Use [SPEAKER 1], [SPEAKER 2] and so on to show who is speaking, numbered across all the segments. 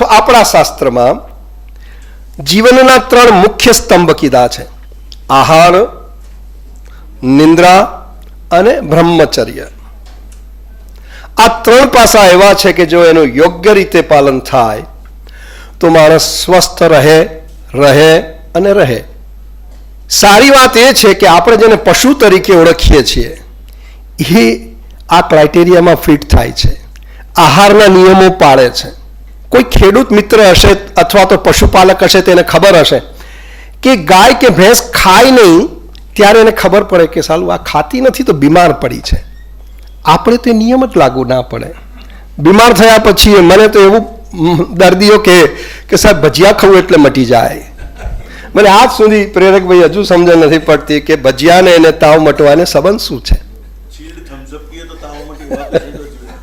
[SPEAKER 1] તો આપણા શાસ્ત્રમાં જીવનના ત્રણ મુખ્ય સ્તંભ કીધા છે. આહાર, નિંદ્રા અને બ્રહ્મચર્ય. આ ત્રણ પાસા એવા છે કે જો એનું યોગ્ય રીતે પાલન થાય, તો માણસ સ્વસ્થ રહે રહે અને રહે. સારી વાત એ છે કે આપણે જેને પશુ તરીકે ઓળખીએ છીએ, એ આ ક્રાઇટેરિયામાં ફિટ થાય છે. આહારના નિયમો પાળે છે. કોઈ ખેડૂત મિત્ર હશે અથવા તો પશુપાલક હશે તેને ખબર હશે કે ગાય કે ભેંસ ખાય નહીં ત્યારે એને ખબર પડે કે સાલું આ ખાતી નથી તો બીમાર પડી છે. આપણે તે નિયમ જ લાગુ ના પડે. બીમાર થયા પછી મને તો એવું દર્દીઓ કે કે સાહેબ ભજીયા ખાવું એટલે મટી જાય. મને આજ સુધી પ્રેરકભાઈ હજુ સમજણ નથી પડતી કે ભજીયાને એને તાવ મટવાને સંબંધ શું છે
[SPEAKER 2] ચીડ થમ્સઅપ પીએ તો તાવમાંથી વાત થઈ તો જોઈએ.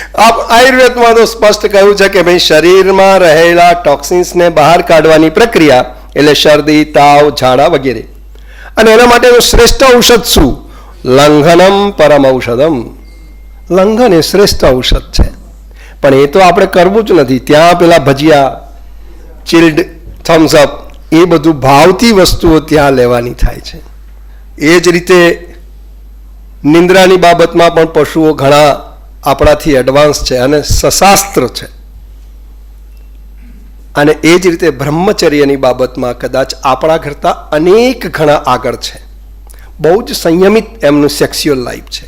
[SPEAKER 1] આપ આયુર્વેદમાં તો સ્પષ્ટ કહ્યું છે કે ભાઈ શરીરમાં રહેલા ટોક્સિન્સને બહાર કાઢવાની પ્રક્રિયા, એટલે શરદી, તાવ, ઝાડા વગેરે. અને એના માટેનું શ્રેષ્ઠ ઔષધ શું? લંઘનમ પરમ ઔષધમ. લંઘન એ શ્રેષ્ઠ ઔષધ છે. પણ એ તો આપણે કરવું જ નથી. ત્યાં પેલા ભજીયા ચિલ્ડ થમ્સઅપ એ બધું ભાવતી વસ્તુઓ ત્યાં લેવાની થાય છે. એ જ રીતે નિંદ્રાની બાબતમાં પણ પશુઓ ઘણા આપણાથી એડવાન્સ છે અને સશાસ્ત્ર છે. અને એ જ રીતે બ્રહ્મચર્યની બાબતમાં કદાચ આપણા કરતાં અનેક ઘણા આગળ છે. બહુ જ સંયમિત એમનું સેક્સ્યુઅલ લાઈફ છે.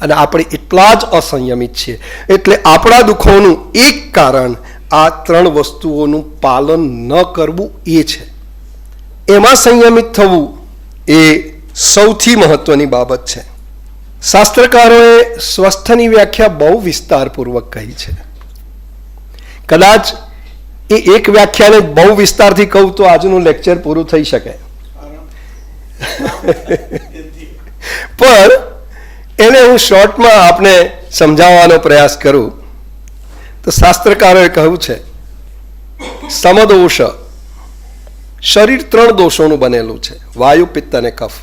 [SPEAKER 1] અને આપણે એટલા જ અસંયમિત છીએ. એટલે આપણા દુઃખોનું એક કારણ આ ત્રણ વસ્તુઓનું પાલન ન કરવું એ છે. એમાં સંયમિત થવું એ સૌથી મહત્વની બાબત છે. શાસ્ત્રકારોએ સ્વસ્થની વ્યાખ્યા બહુ વિસ્તારપૂર્વક કહી છે. કદાચ એ એક વ્યાખ્યાને બહુ વિસ્તારથી કહું તો આજનું લેક્ચર પૂરું થઈ શકે. પણ એને હું શોર્ટમાં આપને સમજાવવાનો પ્રયાસ કરું. તો શાસ્ત્રકારોએ કહ્યું છે, સમદોષ શરીર ત્રણ દોષોનું બનેલું છે, વાયુ, પિત્ત અને કફ.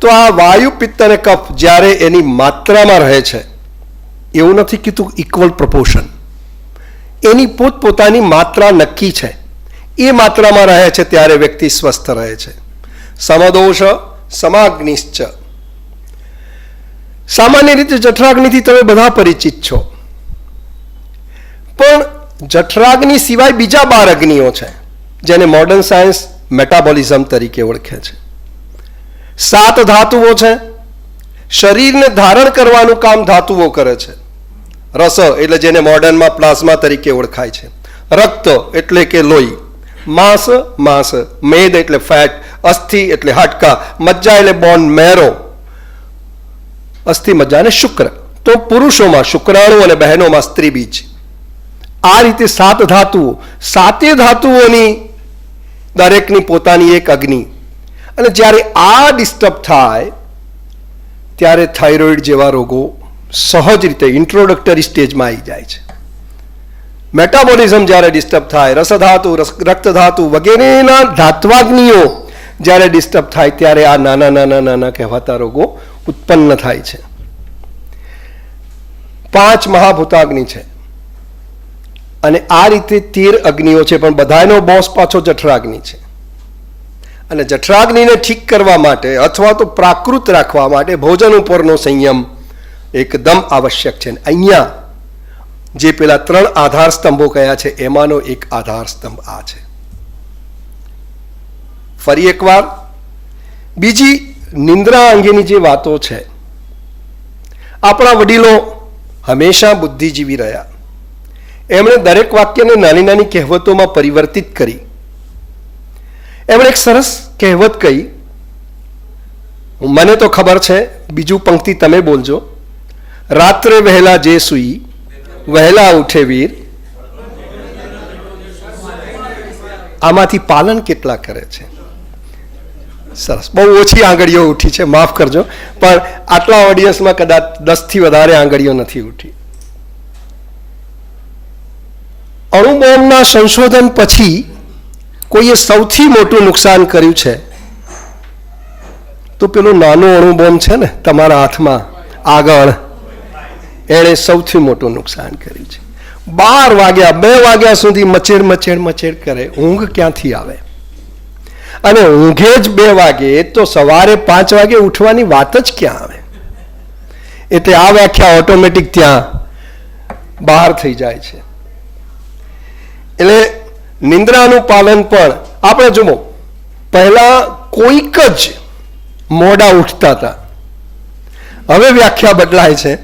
[SPEAKER 1] તો આ વાયુ પિત્ત અને કફ જ્યારે એની માત્રામાં રહે છે, એવું નથી કીધું ઇક્વલ પ્રપોર્શન એની પોતપોતાની માત્રા નક્કી છે. એ માત્રામાં રહે છે ત્યારે વ્યક્તિ સ્વસ્થ રહે છે. સમદોષ સમાગ્નિશ્ચ. સામાન્ય રીતે જઠરાગ્નિથી તમે બધા પરિચિત છો. પણ જઠરાગ્નિ સિવાય બીજા બાર અગ્નિઓ છે, જેને મોડર્ન સાયન્સ મેટાબોલિઝમ તરીકે ઓળખે છે. સાત ધાતુઓ છે. શરીરને ધારણ કરવાનું કામ ધાતુઓ કરે છે. રસ એટલે જેને મોડર્નમાં પ્લાઝમા તરીકે ઓળખાય છે. રક્ત એટલે કે લોહી. માંસ માંસ. મેદ એટલે ફેટ અસ્થિ એટલે હાડકા. મજ્જા એટલે બોન મેરો અસ્થિ, મજ્જા અને શુક્ર. તો પુરુષોમાં શુક્રાણુ અને બહેનોમાં સ્ત્રી બીજ. આ રીતે સાત ધાતુઓ. સાતે ધાતુઓની દરેકની પોતાની એક અગ્નિ. અને જ્યારે આ ડિસ્ટર્બ થાય, ત્યારે થાઇરોઇડ જેવા રોગો સહજ રીતે ઇન્ટ્રોડક્ટરી સ્ટેજમાં આવી જાય છે. મેટાબોલિઝમ જ્યારે ડિસ્ટર્બ થાય, રસધાતુ, રસ- રક્તધાતુ વગેરેના ધાત્વાગ્નિઓ જ્યારે ડિસ્ટર્બ થાય, ત્યારે આ નાના નાના નાના કહેવાતા રોગો ઉત્પન્ન થાય છે. પાંચ મહાભૂતાગ્નિ છે. અને આ રીતે તેર અગ્નિઓ છે, પણ બધાનો બોસ પાછો જઠરાગ્નિ છે. અને જઠરાગ્નિને ઠીક કરવા માટે અથવા તો પ્રાકૃત રાખવા માટે ભોજન ઉપરનો સંયમ એકદમ આવશ્યક છે. અહીંયા જે પેલા ત્રણ આધાર સ્તંભો કયા છે, એમાંનો એક આધાર સ્તંભ આ છે. ફરી એકવાર, બીજી નિંદ્રા અંગેની જે વાતો છે, આપણા વડીલો હંમેશા બુદ્ધિજીવી રહ્યા. એમણે દરેક વાક્યને નાની નાની કહેવતોમાં પરિવર્તિત કરી. એમણે એક સરસ કહેવત કહી. મને તો ખબર છે, બીજું પંક્તિ તમે બોલજો. રાત્રે વહેલા જે સુઈ, વહેલા ઉઠે વીર. આમાંથી પાલન કેટલા કરે છે? સરસ. બહુ ઓછી આંગળીઓ ઉઠી છે, માફ કરજો. પણ આટલા ઓડિયન્સમાં કદાચ દસથી વધારે આંગળીઓ નથી ઉઠી. અણુબોમ્બના સંશોધન પછી કોઈએ સૌથી મોટું નુકસાન કર્યું છે? તો પેલું નાનું અણુબોમ્બ છે ને, તમારા હાથમાં, આગળ, એણે સૌથી મોટું નુકસાન કર્યું છે. બાર વાગ્યા, બે વાગ્યા સુધી મચેડ મચેડ મચેડ કરે, ઊંઘ ક્યાંથી આવે? અને ઊંઘે જ બે વાગે તો સવારે પાંચ વાગે ઉઠવાની વાત જ ક્યાં આવે? એટલે આ વ્યાખ્યા ઓટોમેટિક ત્યાં બહાર થઈ જાય છે. એટલે નિંદ્રાનું પાલન પણ આપણે જુઓ, પહેલા કોઈક જ મોડા ઉઠતા હતા. હવે વ્યાખ્યા બદલાય છે.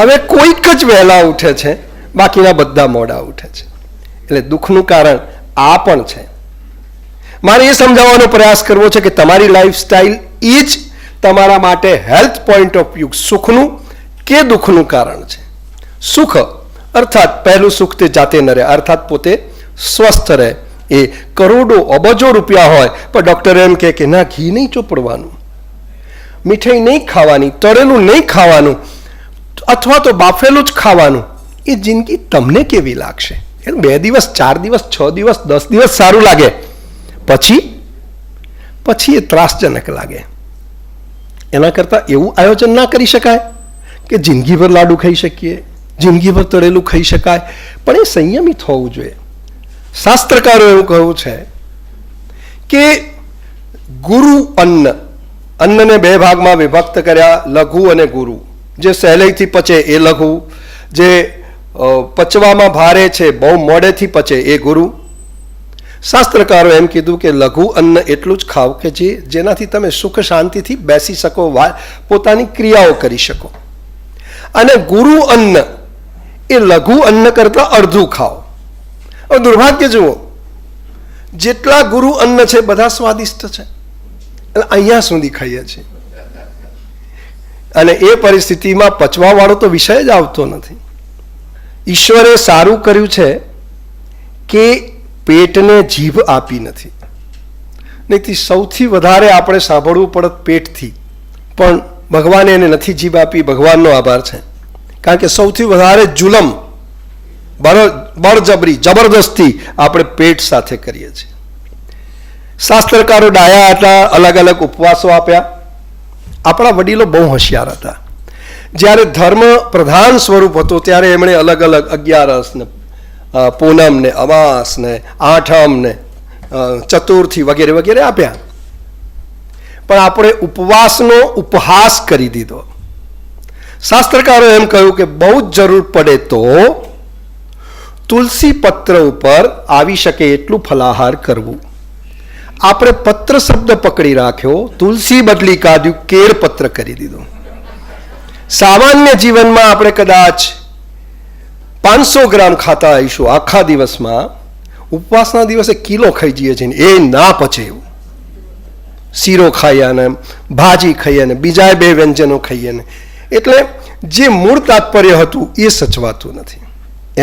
[SPEAKER 1] હવે કોઈક જ વહેલા ઉઠે છે, બાકીના બધા મોડા ઉઠે છે. એટલે દુઃખનું કારણ આ પણ છે. મારે એ સમજાવવાનો પ્રયાસ કરવો છે કે તમારી લાઈફસ્ટાઈલ એ જ તમારા માટે હેલ્થ પોઈન્ટ ઓફ વ્યૂ સુખનું કે દુઃખનું કારણ છે. સુખ, અર્થાત પહેલું સુખ તે જાતે ન રહે અર્થાત પોતે સ્વસ્થ રહે. એ કરોડો અબજો રૂપિયા હોય, પણ ડૉક્ટર એમ કહે કે, ના, ઘી નહીં ચોપડવાનું. મીઠાઈ નહીં ખાવાની, તળેલું નહીં ખાવાનું, અથવા તો બાફેલું જ ખાવાનું. એ જિંદગી તમને કેવી લાગશે? બે દિવસ, ચાર દિવસ, છ દિવસ, દસ દિવસ સારું લાગે. પછી? પછી એ ત્રાસજનક લાગે. એના કરતાં એવું આયોજન ના કરી શકાય કે જિંદગીભર લાડુ ખાઈ શકીએ, જિંદગીભર તળેલું ખાઈ શકાય. પણ એ સંયમિત હોવું જોઈએ. શાસ્ત્રકારો એવું કહ્યું છે કે ગુરુ અન્ન, અન્નને બે ભાગમાં વિભક્ત કર્યા, લઘુ અને ગુરુ. જે સહેલાઈથી પચે એ લઘુ, જે પચવામાં ભારે છે, બહુ મોડેથી પચે એ ગુરુ. શાસ્ત્રકારો એમ કીધું કે લઘુ અન્ન એટલું જ ખાવ કે જે, જેનાથી તમે સુખ શાંતિથી બેસી શકો પોતાની ક્રિયાઓ કરી શકો. અને ગુરુ અન્ન એ લઘુ અન્ન કરતાં અડધું ખાઓ દુર્ભાગ્ય જુઓ જેટલા ગુરુ અન્ન છે, બધા સ્વાદિષ્ટ છે. અને અહીંયા સુધી ખાઈએ છીએ. અને એ પરિસ્થિતિમાં પચવાવાળો તો વિષય જ આવતો નથી. ઈશ્વરે સારું કર્યું છે કે પેટને જીભ આપી નથી. નહીંથી સૌથી વધારે આપણે સાંભળવું પડત પેટથી. પણ ભગવાને એને નથી જીભ આપી, ભગવાનનો આભાર છે. કારણ કે સૌથી વધારે જુલમ બળ બળજબરી, જબરદસ્તી આપણે પેટ સાથે કરીએ છીએ. શાસ્ત્રકારો ડાયા હતા અલગ અલગ ઉપવાસો આપ્યા. આપણા વડીલો બહુ હોશિયાર હતા. જ્યારે ધર્મ પ્રધાન સ્વરૂપ હતો, ત્યારે એમણે અલગ અલગ અગિયારસ ને પૂનમ ને અમાસ ને, આઠમ ને ચતુર્થી વગેરે વગેરે આપ્યા. પણ આપણે ઉપવાસનો ઉપહાસ કરી દીધો. શાસ્ત્રકારો એમ કહ્યું કે બહુ જ જરૂર પડે તો તુલસી પત્ર ઉપર આવી શકે એટલું ફલાહાર કરવું. આપણે પત્ર શબ્દ પકડી રાખ્યો, તુલસી બદલી કાઢ્યું કેર પત્ર કરી દીધું. સામાન્ય જીવનમાં આપણે કદાચ પાંચસો ગ્રામ ખાતા આવીશું આખા દિવસમાં. ઉપવાસના દિવસે કિલો ખાઈ જઈએ છીએ એ ના પચે એવું. શીરો ખાઈએ અને ભાજી ખાઈએ ને બીજા બે વ્યંજનો ખાઈએ ને. એટલે જે મૂળ તાત્પર્ય હતું એ સચવાતું નથી.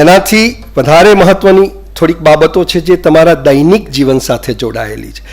[SPEAKER 1] એનાથી વધારે મહત્વની થોડીક બાબતો છે જે તમારા દૈનિક જીવન સાથે જોડાયેલી છે.